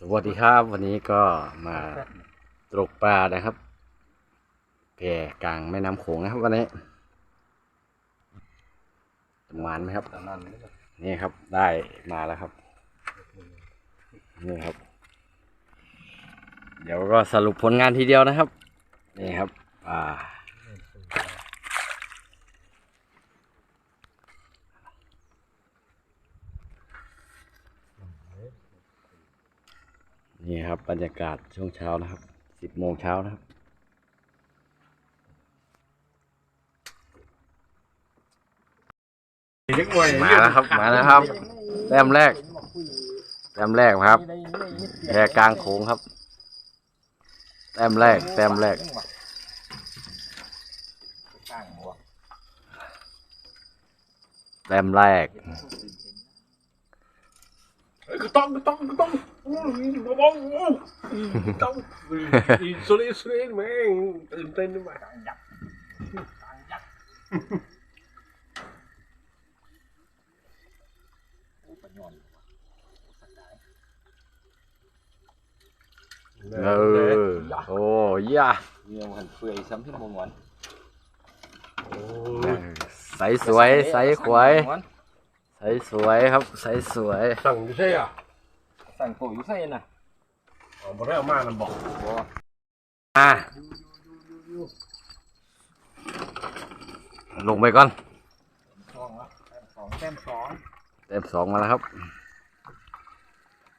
สวัสดีครับ วันนี้ก็มาตกปลานะครับแพกลางแม่น้ำโขงนะครับ วันนี้หวานไหมครับนี่ครับได้มาแล้วครับ นี่ครับ เดี๋ยวก็สรุปผลงานทีเดียวนะครับ นี่ครับ อ่า นี่ครับบรรยากาศช่วงเช้านะครับสิบโมงเช้านะครับ มาแล้วครับ มาแล้วครับแต้มแรกแต้มแรกครับแพกลางโขงครับแต้มแรกแต้มแรกแต้มแรก ต้องก็ต้องก็ต้องอู้หูบ้องอู้ต้องอีสุริสุริแม่งตื่นเต้นด้วยยับยับเออโอ้ยะเงี้ยมันเฟื่อยซ้ำที่มงวันใสสวยใสขวย ใสสวยครับใสสวยสั่งไม่ใช่อะสั่งโปอยู่ใส่น่ะอ๋อบ่ได้เอามามันบอกอะลงไปก่อนสองละสองแต้มสองเต็มสองมาแล้วครับ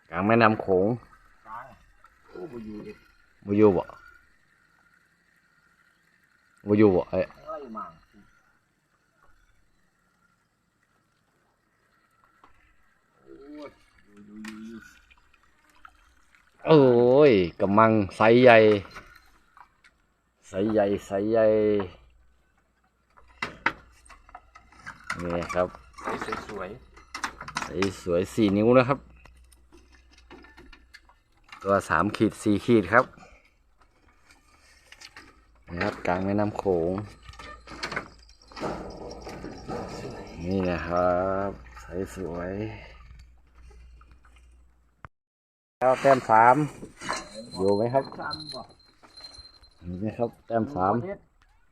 กลางแม่น้ำโขงกลางโอ้บ่อยู่ดิบูยูบ่บูยูบ่เอ้ยไล่มา โอ้ยกำมังไซส์ใหญ่ไซส์ใหญ่ไซส์ใหญ่นี่ครับใส่สวยไซส์สวยสี่นิ้วนะครับ ตัวสามขีดสี่ขีดครับนะครับกลางแม่น้ำโขงนี่นะครับไซส์สวย แล้วแต้มสามอยู่ไหมครับๆซ้ำบ่นี่ครับแต้มสามเฮ็ด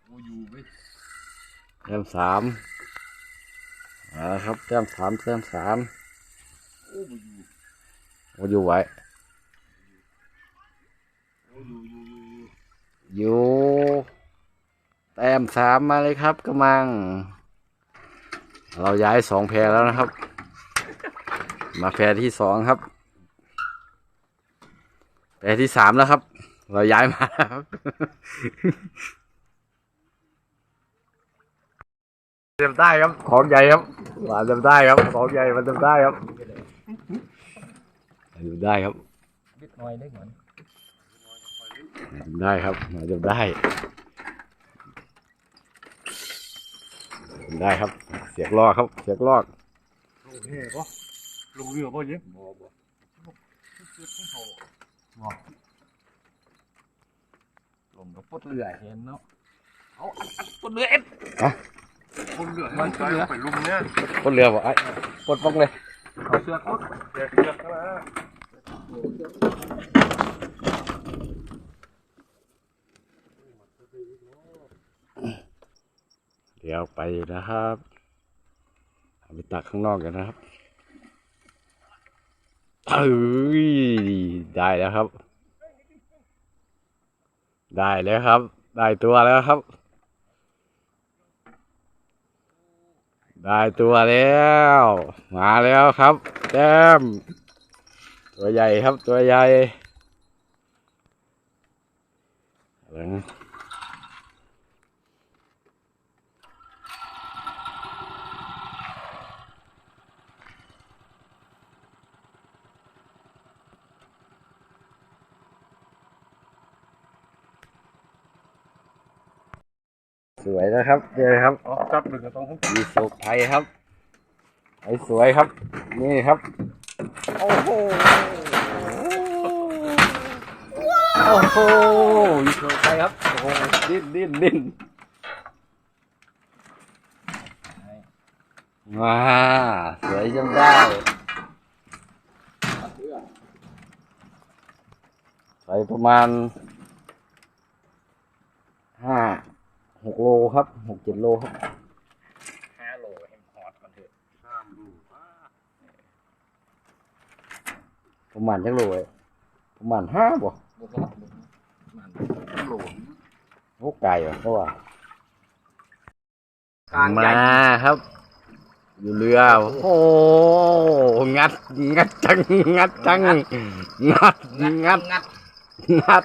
บ่อยู่เว้ยแต้มสามเอาละครับแต้มสามแต้มสามโอ้อยู่ไว้โอ้อยู่อยู่อยู่อยู่อยู่แต้มสามมาเลยครับกระมัง เราย้ายสองแพรแล้วนะครับ มาแพรที่สองครับ แพรที่สามแล้วครับ เราย้ายมาแล้วครับเต็มได้ครับ ของใหญ่ครับมาเต็มได้ครับ ของใหญ่มันเต็มได้ครับเต็มได้ครับนิดหน่อยได้เหมือนทำได้ครับมาจำได้ทำได้ครับ เสียกลอกครับ เสียกลอกลงเฮ่ป่ะลงเรือป่ะเนี่ยบ่บ่ ลมก็ปดเรือเห็นเนาะเอาอัดอัดปดเรือเอ็ดคนเรือมันใช้ไปลุมเนี่ยปลดเรือบอกไอ้ปลดปอกเลยเอาเชือกปดเรือเรือนะเดี๋ยวไปนะครับเอาไปตักข้างนอกกันนะครับเอ้ย ได้แล้วครับ ได้แล้วครับ ได้ตัวแล้วครับ ได้ตัวแล้ว มาแล้วครับ แต้ม ตัวใหญ่ครับตัวใหญ่อะไรนะ สวยนะครับเดี๋ยวครับอ๋อจับหนึ่งก็ต้องมีโศกไทยครับไทยสวยครับ นี่ครับ โอ้โห โอ้โหมีโศกไทยครับ โอ้โห ดิ้นดิ้นดิ้นว้าสวยจังได้ใส่ประมาณห้าหก โลครับหกเจ็ดโลครับห้าโลให้มันฮอตก่อนเถอะห้ามดูอ่าประมาณจักโลเอ้ยประมาณห้าบ่บุกฮอตบุกมันโหลโอ้ไก่เหรอเพราะว่ากลางใหญ่มาครับ อยู่เรือโอ้โหงัดงัดจังงัดจังงัดงัดงัดงัด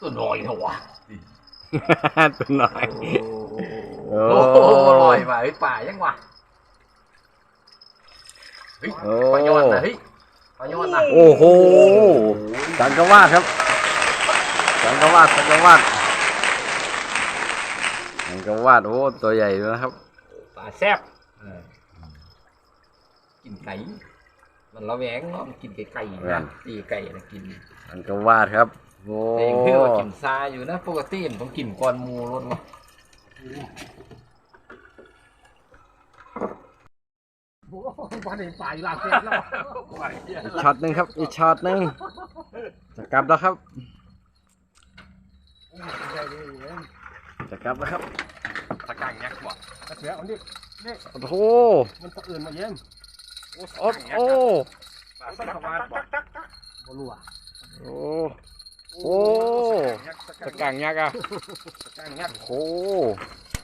ตัวน้อยเถอะวะตัวหน่อยโอ้โหลอยมาเฮ้ยป่ายังวะเฮ้ยโอ้ปลายอดนะเฮ้ยปลายอดนะโอ้โหสังกวาดครับสังกวาดสังกวาดสังกวาดโอ้ตัวใหญ่ด้วยนะครับปลาแซ่บเออกินไก่มันระแวงเนาะมันกินไก่ไก่แม่นะนตีไก่นะกินสังกวาดครับ โอ้แต่ยังเพื่อว่ากินซาอยู่นะ ปกติมันต้องกินก่อนหมูรถวะโอ้โหบ้านเห็นป่าอยู่หลังเสร็จแล้วอีกช็อตหนึ่งครับ อีกช็อตหนึ่งจะกลับแล้วครับจะกลับแล้วครับ ตะกางยักษ์วะตะเกียบเอาดินี่โอ้โหมันตะเอื่นมาเยี่ยมโอ้โอ้ปลาสักวาดวะบ่รู้อะโอ้ โอ้ตะกางยักษ์อะตะกางยักษ์โอ้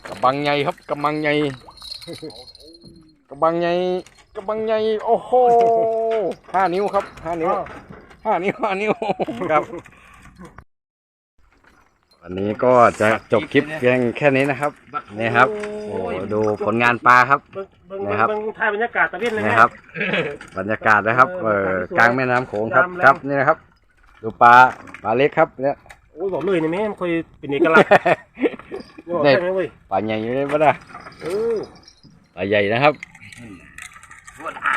กระบังใหญ่ครับกระบังใหญ่กระบังใหญ่กระบังใหญ่โอ้โหห้านิ้วครับห้านิ้วห้านิ้วห้านิ้วครับวันนี้ก็จะจบคลิปเพียงแค่นี้นะครับนี่ครับโอ้ดูผลงานปลาครับเบิ่งเบิ่งนะครับเบิ่งถ่ายบรรยากาศตะเวนเลยนี่นะครับ บรรยากาศนะครับเออกลางแม่น้ำโขงครับน้ำแรงครับนี่นะครับ ดูปลาปลาเล็กครับเนี่ยโอ้ยบอกเลยนี่แม่มันค่อยเป็นเอกลักษณ์บอกได้ได้ไหมเว้ยปลาใหญ่อยู่เลยปะนะเออปลาใหญ่นะครับ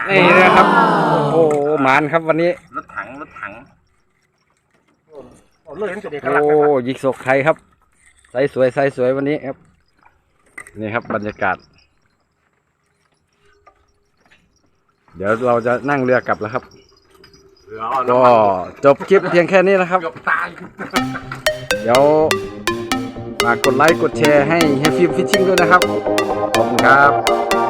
นี่นะครับ โอ้โหหมานครับวันนี้รถถังรถถังบอกเลยมันเป็นเอกโอ้ลักษณ์นะครับยิกศกไทยครับใสสวยใสสวยวันนี้ครับ นี่ครับบรรยากาศ เดี๋ยวเราจะนั่งเรือกลับแล้วครับ ก็จบคลิปเพียงแค่นี้นะครับเกือบตายเดี๋ยวฝากกดไลค์กดแชร์ให้เฮฟิล์มฟิชชิ่งด้วยนะครับ ขอบคุณครับ